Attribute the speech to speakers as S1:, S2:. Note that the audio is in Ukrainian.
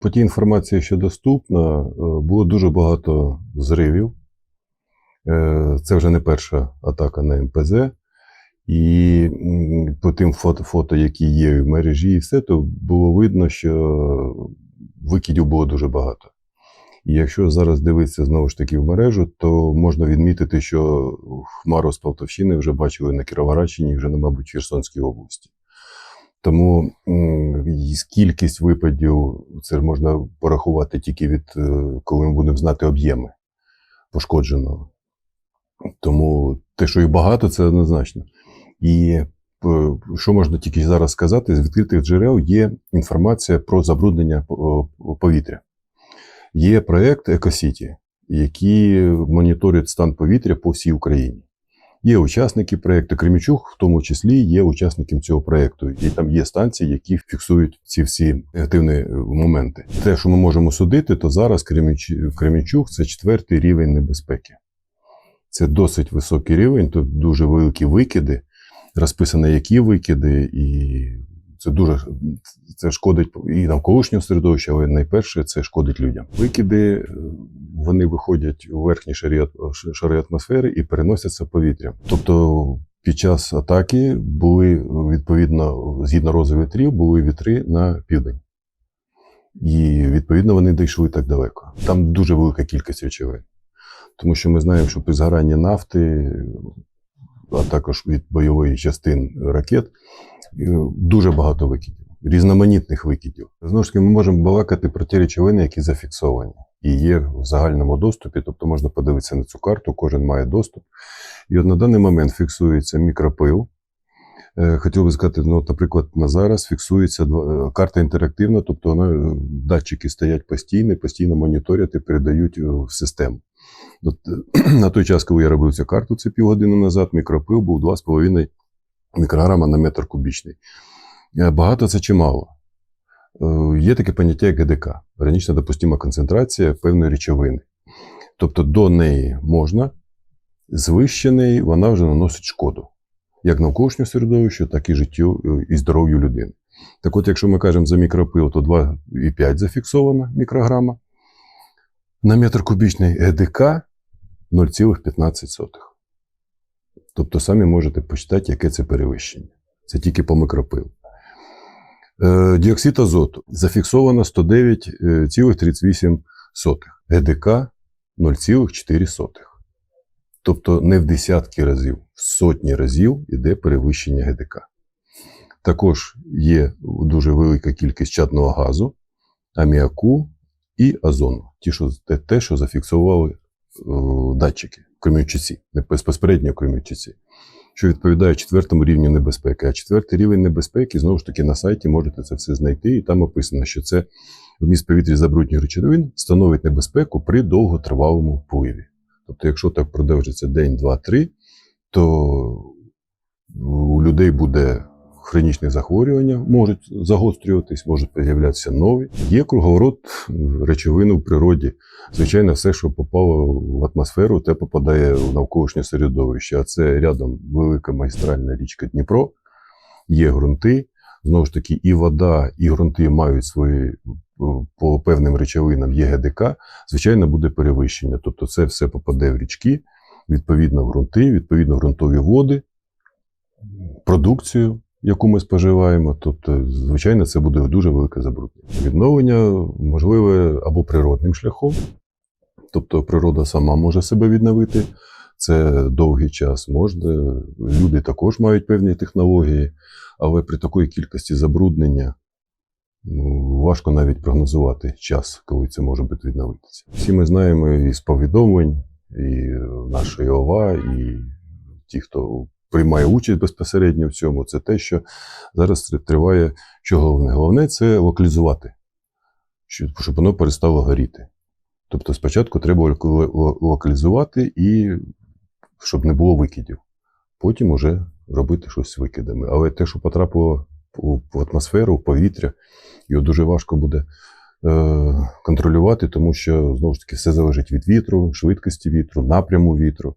S1: По тій інформації, що доступна, е, було дуже багато зривів. Е, Це вже не перша атака на МПЗ. І по тим фото, фото, які є в мережі, і все, то було видно, що викидів було дуже багато. І якщо зараз дивитися знову ж таки в мережу, то можна відмітити, що Хмару з Полтавщини вже бачили на Кіровоградщині, вже, мабуть, в Херсонській області. Тому кількість випадів це можна порахувати тільки від е, коли ми будемо знати об'єми пошкодженого. Тому те, що їх багато, це однозначно. І е, що можна тільки зараз сказати, з відкритих джерел є інформація про забруднення повітря. Є проєкт Екосіті, який моніторить стан повітря по всій Україні. Є учасники проєкту. Кремічук, в тому числі, є учасником цього проєкту. І там є станції, які фіксують ці всі негативні е, моменти. Те, що ми можемо судити, то зараз Креміч- Кремічук це четвертий рівень небезпеки. Це досить високий рівень, тут дуже великі викиди, розписано, які викиди, і це дуже це шкодить і навколишньому середовищу, але найперше це шкодить людям. Викиди е, вони виходять у верхні шарі, шари атмосфери і переносяться повітрям. Тобто під час атаки були відповідно згідно рози вітрів, були вітри на південь. І відповідно вони дійшли так далеко. Там дуже велика кількість речовин. Тому що ми знаємо, що при згоранні нафти, а також від бойової частин ракет, е, дуже багато викидів, різноманітних викидів. Знову ж таки, ми можемо балакати про ті речовини, які зафіксовані і є в загальному доступі, тобто можна подивитися на цю карту, кожен має доступ. І от на даний момент фіксується мікропил. Е, Хотів би сказати, ну, наприклад, на зараз фіксується е, карта інтерактивна, тобто вона, е, датчики стоять постійно, постійно моніторять і передають в систему. От, на той час, коли я робив цю карту, це півгодини назад, мікропил був 2,5 мікрограма на метр кубічний. Багато це чи мало? Є таке поняття як ГДК гранічна допустима концентрація певної речовини. Тобто до неї можна, звище неї вона вже наносить шкоду як навколишньому середовищу, так і життю е, і здоров'ю людини. Так от, якщо ми кажемо за мікропил, то 2,5 зафіксовано мікрограма. На метр кубічний ГДК 0,15. Тобто самі можете почитати, яке це перевищення. Це тільки по микропилу. Е, Діоксид азоту зафіксовано 109,38. ГДК 0,4. Тобто не в десятки разів, в сотні разів йде перевищення ГДК. Також є дуже велика кількість чадного газу, аміаку і озону. Ті, що, те, те, що зафіксували е, датчики в Кремівчиці, не безпосередньо в Кремівчиці, що відповідає четвертому рівню небезпеки. А четвертий рівень небезпеки, знову ж таки, на сайті можете це все знайти, і там описано, що це вміст повітря забруднюваних речовин становить небезпеку при довготривалому впливі. Тобто, якщо так продовжиться день, два, три, то у людей буде хронічне захворювання, можуть загострюватись, можуть з'являтися нові. Є круговорот речовин у природі. Звичайно, все, що попало в атмосферу, те попадає в навколишнє середовище. А це рядом велика магістральна річка Дніпро, є ґрунти. Знову ж таки, і вода, і ґрунти мають свої е, по певним речовинам є ГДК, звичайно, буде перевищення. Тобто це все попаде в річки, відповідно в ґрунти, відповідно в ґрунтові води, продукцію, яку ми споживаємо. Тобто, звичайно, це буде дуже велике забруднення. Відновлення можливе або природним шляхом, тобто природа сама може себе відновити. Це довгий час можна. Люди також мають певні технології, але при такої кількості забруднення ну, важко навіть прогнозувати час, коли це може бути відновитися. Всі ми знаємо із повідомлень, і нашої ОВА, і ті, хто приймає участь безпосередньо в цьому, це те, що зараз триває, що головне. Головне це локалізувати, щоб воно перестало горіти. Тобто спочатку треба локалізувати і щоб не було викидів. Потім уже робити щось з викидами. Але те, що потрапило в атмосферу, в повітря, його дуже важко буде е, контролювати, тому що знову ж таки все залежить від вітру, швидкості вітру, напряму вітру.